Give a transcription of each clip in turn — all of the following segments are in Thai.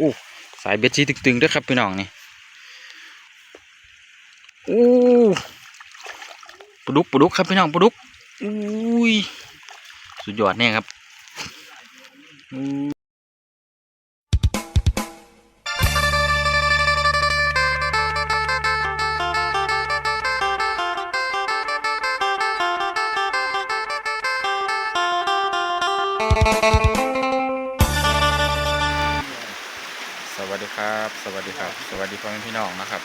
โอ้สายเบ็ดสีตึงๆด้วยครับพี่น้องนี่โอ้ปลาดุกปลาดุกครับพี่น้องปลาดุกอุ้ยสุดยอดแน่ครับอู้ส ครับ สวัสดีครับ สวัสดีพ่อแม่พี่น้องนะครับ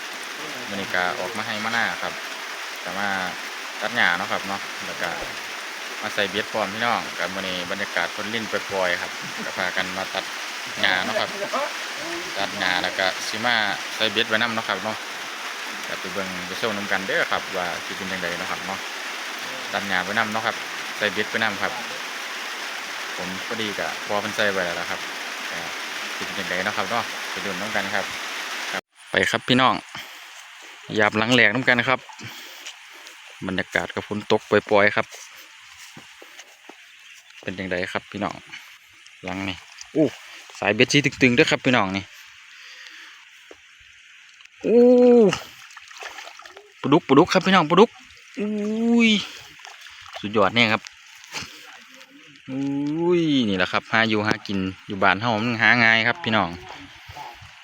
มอนิกาออกมาให้มาหน้าครับแต่มาตัดหญ้าเนาะครับเนาะแล้วก็มาใส่เบ็ดพร้อมพี่น้องกับมื้อนี้บรรยากาศคนลิ้นปล่อยๆครับก็พากันมาตัดหญ้าเนาะครับ ตัดหญ้าแล้วก็สิมาใส่เบ็ดไว้นํเนาะครับเนาะก็ไปเบิ่งไปชมนํกันเด้อครับ ว่าสิเป็นจังไดเนาะครับเนาะตัดหญ้าไว้นํเนาะครับ ใส่เบ็ดไว้นํครับ ผมพอดีกับพอเพิ่นใส่ไว้แล้วครับก็สิเป็นจังไดเนาะครับเนาะ ไปดูนํกันครับครับไปครับพี่น้องหยามหลังแหลกนํกันครับ บรรยากาศกับฝนตกปล่อยๆครับ เป็นจังไดครับพี่น้องหลังนี่อู้สายเบ็ดสีตึงๆด้วยครับพี่น้องนี่อู้ปลาดุกปลาดุกครับพี่น้องปลาดุกอุ้ยสุดยอดแน่ครับอุ้ยนี่แหละครับหาอยู่หากินอยู่บ้านเฮามันหาง่ายครับพี่น้อง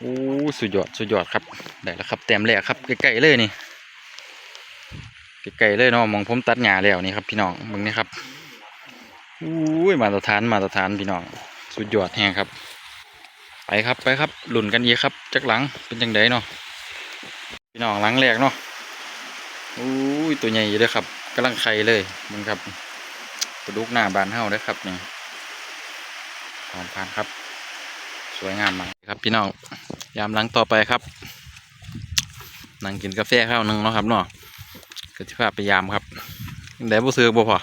โอ้สุดยอดสุดยอดครับได้แล้วครับแต้มแรกครับใกล้ๆเลยนี่ใกล้ๆเลยเนาะมองผมตัดหญ้าแล้วนี่ครับพี่น้องมึงนี่ครับอุ้ยมาตรฐานมาตรฐานพี่น้องสุดยอดแฮงครับ ไปครับไปครับหลุนกันเยีกครับจักหลังเป็นจังไดเนาะพี่น้องหลังแรกเนาะอุ้ยตัวใหญ่เลยครับกำลังไข่เลยมึงครับปลาดุกหน้าบานเฮาเด้อครับนี่หอมพานครับ วยงามมากครับพี่น้องยามหลังต่อไปครับนั่งกินกาแฟข้าวหนึ่งเนาะครับเนาะก็ที่พาไปยามครับยังไดบ่ซื้อบ่พอ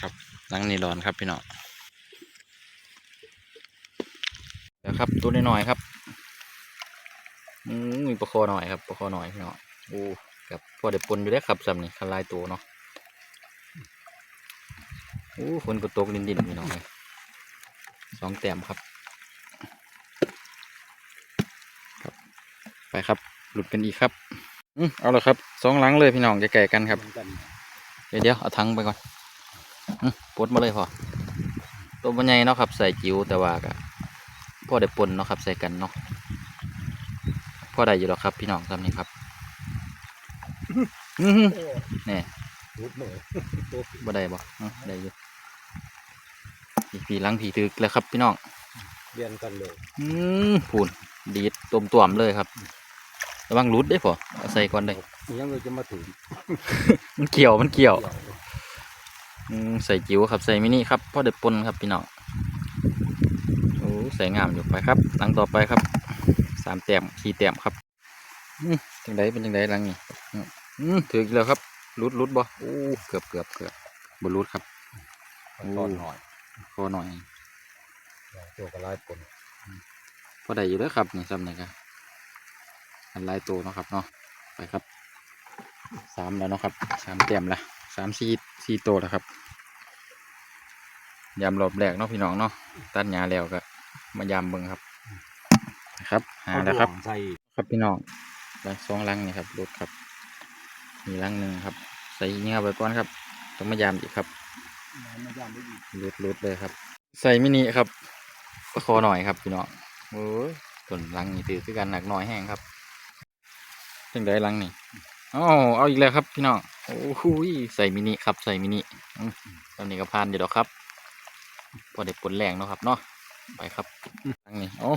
ครับหลังนี่ร้อนครับพี่น้องเดี๋ยวครับตัวน้อยๆครับอืมีปลาคอหน่อยครับปลาคอหน่อยพี่น้องโอ้ครับพอได้ปนอยู่ได้อครับสำนี่คันลายตัวเนาะโอ้ฝนก็ตกดินๆพี่น้องเลย สองแต้มครับ ครับ ไปครับ หลุดกันอีกครับอืมเอาละครับสองหลังเลยพี่น้องใกล้ๆกันครับ เดี๋ยวเดี๋ยวเอาทั้งไปก่อนอืมปลดมาเลยพอตัวมันใหญ่เนาะครับ ใส่จิ๋วแต่ว่าก็พ่อได้ปนเนาะครับ ใส่กันเนาะพ่อได้อยู่หรอกครับ พี่น้องทำนี่ครับอื้อหือนี่รูดหน่อยบ่ได้บ่อื้อได้อยู่ อีผีหลังผีตึกแล้วครับพี่น้องเรียนกันเลยอืมพูนดีดตวมตวมๆเลยครับระวังรุดได้พอเอาใส่ก่อนได้ยังเลยจะมาถึง มันเกี่ยวมันเกี่ยวอืมใส่จิ๋วครับใส่มินิครับพ่อได้ปนครับพี่น้องโอ้ใส่งามอยู่ไปครับ หลังต่อไปครับสามแต้มสี่แต้มครับอืมจังไดเป็นจังไดหลังนี่อืมอืมถืออีกแล้วครับรุดรุดบ่โอ้เกือบเกือบเกือบบรุดครับมันตอนหน่อย พอหน่อยตัวกระไรปนพอได้อยู่แล้วครับนี่ซ้ำนี่ครับอันลายตัวเนาะครับเนาะไปครับสามแล้วเนาะครับสามแต้มละสามสี่สี่ตัวแล้วครับยำรอบแรกเนาะพี่น้องเนาะตัดหญ้าแล้วก็มายำเบิ่งครับนะครับหาแล้วครับใส่ครับพี่น้องลังสองลังนี่ครับรถครับ มีลังหนึ่งครับ ใส่เงี้ยไปก่อนครับต้องมายามอีกครับ ไม่ยามไม่ดีรุดเลยครับ ใส่มินิครับประคอหน่อยครับพี่น้องโอ้ยต้นลังนี่ถือคือกันหนักหน่อยแห้งครับจังไดลังนี่อ๋อเอาอีกแล้วครับพี่น้องโอ้โหใส่มินิครับใส่มินิตอนนี้ก็พานอยู่ดอกครับพอได้ผลแรงเนาะครับเนาะไปครับลังนี่โอ้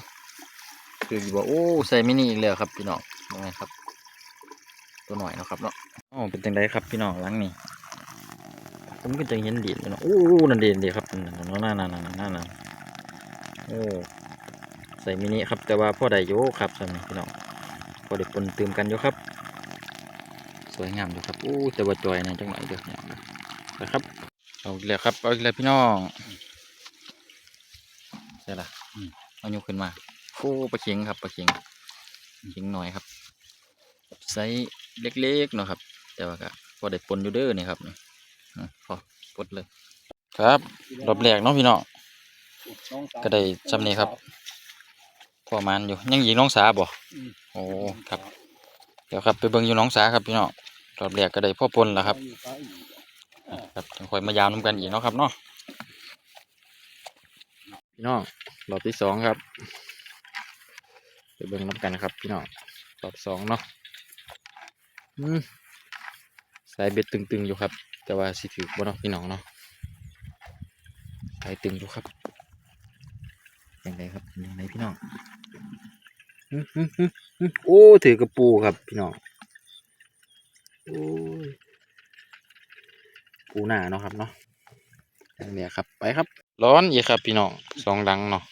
คืออยู่ว่าโอ้ใส่มินิอีกแล้วครับพี่น้องยังไงครับ ตัวหน่อยเนาะครับเนาะอ๋อเป็นจังไดครับพี่น้องลังนี่ ผมก็จะเห็นดีดอยู่เนาะโอ้นั่นดีดีครับนั่นนั่นนั่นนั่นนั่นโอ้ใส่มินิครับ แต่ว่าพ่อได้โยครับสำนี่พี่น้องพอได้ปนเติมกันอยู่ครับ สวยงามอยู่ครับโอ้แต่ว่าจอยนะจังหน่อยเดียวเนี่ยนะครับเอาอีกแล้วครับเอาอีกแล้วพี่น้องใช่ละอืมเอายกขึ้นมาโอ้ปลาเข็งครับปลาเข็งเข็งหน่อยครับไซส์เล็กๆเนาะครับ แต่ว่าก็พอได้ปนอยู่เด้อนี่ครับนี่ พอกดเลย ครับ รอบแรกเนาะพี่น้องก็ได้จำนี้ครับอมันอยู่ยังยิงน้องสาบ่อืมโอ้ครับ เดี๋ยวครับไปเบิ่งอยู่น้องสาครับพี่น้องรอบแรกก็ได้พ่อปนแล้วครับอยู่ซ้ายอีกอ่าครับจังค่อยมายาวน้ำกันอีกเนาะครับเนาะพี่น้องรอบที่สองครับไปเบิ่งน้ำกันครับ พี่น้องรอบสองเนาะอืมสายเบ็ดตึงๆอยู่ครับ แต่ว่าสิถือบ่เนาะพี่น้องเนาะสายตึงอยู่ครับยังไงครับยังไงพี่น้องโอ้ถือกระปูครับพี่น้องโอ้ยปูหน้าเนาะครับเนาะอย่างเนี้ยครับไปครับ ร้อนอีกครับพี่น้องสองหลังเนาะ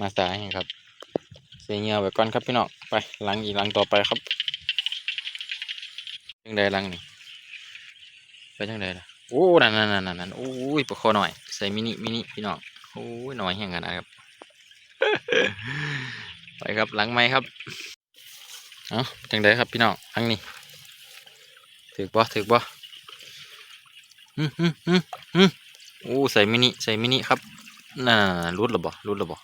มาสายครับเสียเงื่อไว้ก่อนครับพี่น้องไปหลังอีกหลังต่อไปครับยังไดหลังนี่ ไปยังไดล่ะโอ้นั่นนั่นนั่นนั่นโอ้ยปลาคอหน่อย ใส่มินิมินิพี่น้องโอ้ยหน่อยแห้งกันนะครับไปครับหลังไม้ครับเอาจังไดครับพี่น้องหลังนี่ถือบ่ถือบ่อืมอืมอืมอืมโอ้ใส่มินิใส่มินิครับน่ารุดหรือบ่รุดหรือบ่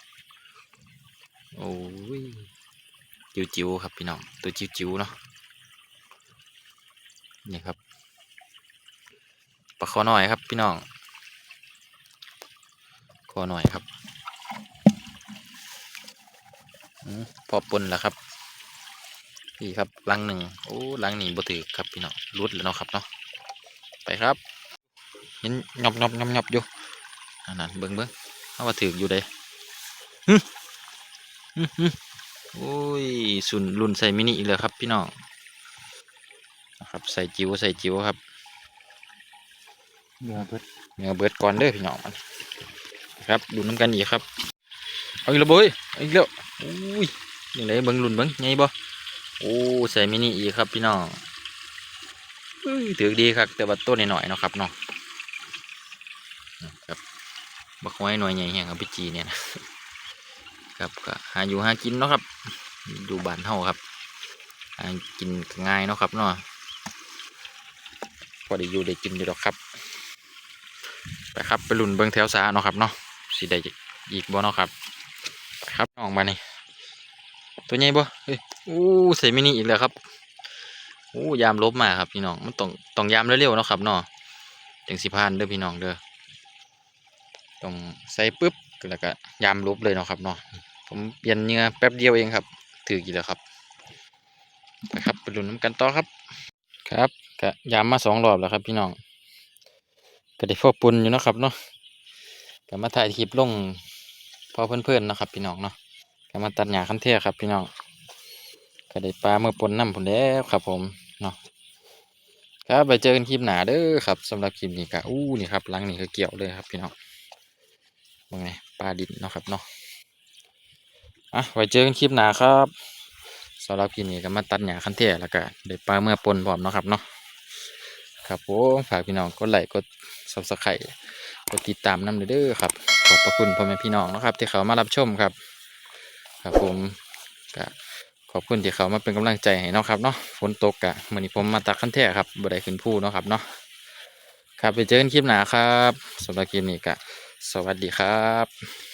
โอ้ยจิ๋วจิ๋วครับพี่น้องตัวจิ๋วจิ๋วเนาะนี่ครับ ปลาคอหน่อยครับ พี่น้องคอหน่อยครับอืมพอปนแล้วครับนี่ครับลังหนึ่งโอ้ลังนี้บ่ถือครับพี่น้องรุดแล้วเนาะครับเนาะไปครับเห็นหยอบหยอบหยอบหยอบอยู่นนั้นเบิ่งเบิ่งเอาว่าถืออยู่เด้ฮึฮึโอ้ยสุนรุ่นใส่มินิอีกแล้วครับพี่น้องนะครับใส่จิ๋วใส่จิ๋วครับ เนื้อเบิดเนื้อเบิดก่อนเด้อพี่น้องมันครับดูน้ำกันอีกครับเอาอีกแล้วเบ้ยเอาอีกแล้วโอ้ยยังไงเบิ่งรุ่นเบิ่งไงบ่โอ้ใส่มินิอีกครับพี่น้องถือดีครับแต่ว่าต้นหน่อยๆเนาะครับเนาะครับบักไว้หน่วยใหญ่แห่งครับพี่จีเนี่ยนะครับก็หาอยู่หากินเนาะครับอยู่บ้านเฮาครับหากินง่ายเนาะครับเนาะพอได้อยู่ได้กินอยู่ดอกครับ ไปครับไปลุ่นเบิ้งแถวสาเนาะครับเนาะสิได้อีกบ่เนาะครับไปครับน้องมานี่ตัวใหญ่บ่เฮ้ยอู้ใส่มินิอีกแล้วครับอู้ยามลบมาครับพี่น้องมันต้องต้องยามเร็วๆเนาะครับเนาะถึงสิพานเด้อพี่น้องเด้อต้องใส่ปุ๊บแล้วก็ยามลบเลยเนาะครับเนาะผมเปลี่ยนเหงื่อแป๊บเดียวเองครับ ถือกี่แล้วครับไปครับไปลุ้นน้ำกันต่อครับ ครับก็ยามมาสองรอบแล้วครับพี่น้อง ก็ได้พอปุนอยู่นะครับเนาะก็มาถ่ายคลิปลงพอเพื่อนๆนะครับ พี่น้องเนาะก็มาตัดหญ้าคันเท่ครับ พี่น้องก็ได้ปลาเมื่อปนน้ำผลแล้วครับ ผมเนาะครับไปเจอกันคลิปหนาเด้อครับสำหรับคลิปนี้ก็อู้นี่ครับลังนี่ก็เกี่ยวเลยครับ พี่น้องว่าไงปลาดินเนาะครับเนาะอะไว้เจอกันคลิปหนาครับสำหรับคลิปนี้ก็มาตัดหญ้าคันเทแล้วก็ได้ปลาเมื่อปนพร้อมเนาะครับเนาะ ครับผมฝากพี่น้องกดไลค์กดซับสไครต์กดติดตามน้ำเด้อครับ ขอบพระคุณพ่อแม่พี่น้องนะครับ ที่เขามารับชมครับ ครับผมก็ขอบคุณที่เขามาเป็นกำลังใจให้นะครับเนาะฝนตกกะมื่อนี้ผมมาตัดคันเทครับบ่ได้ขึ้นผู้เนาะครับเนาะครับไปเจอกันคลิปหน้าครับสำหรับคลิปนี้ก็สวัสดีครับ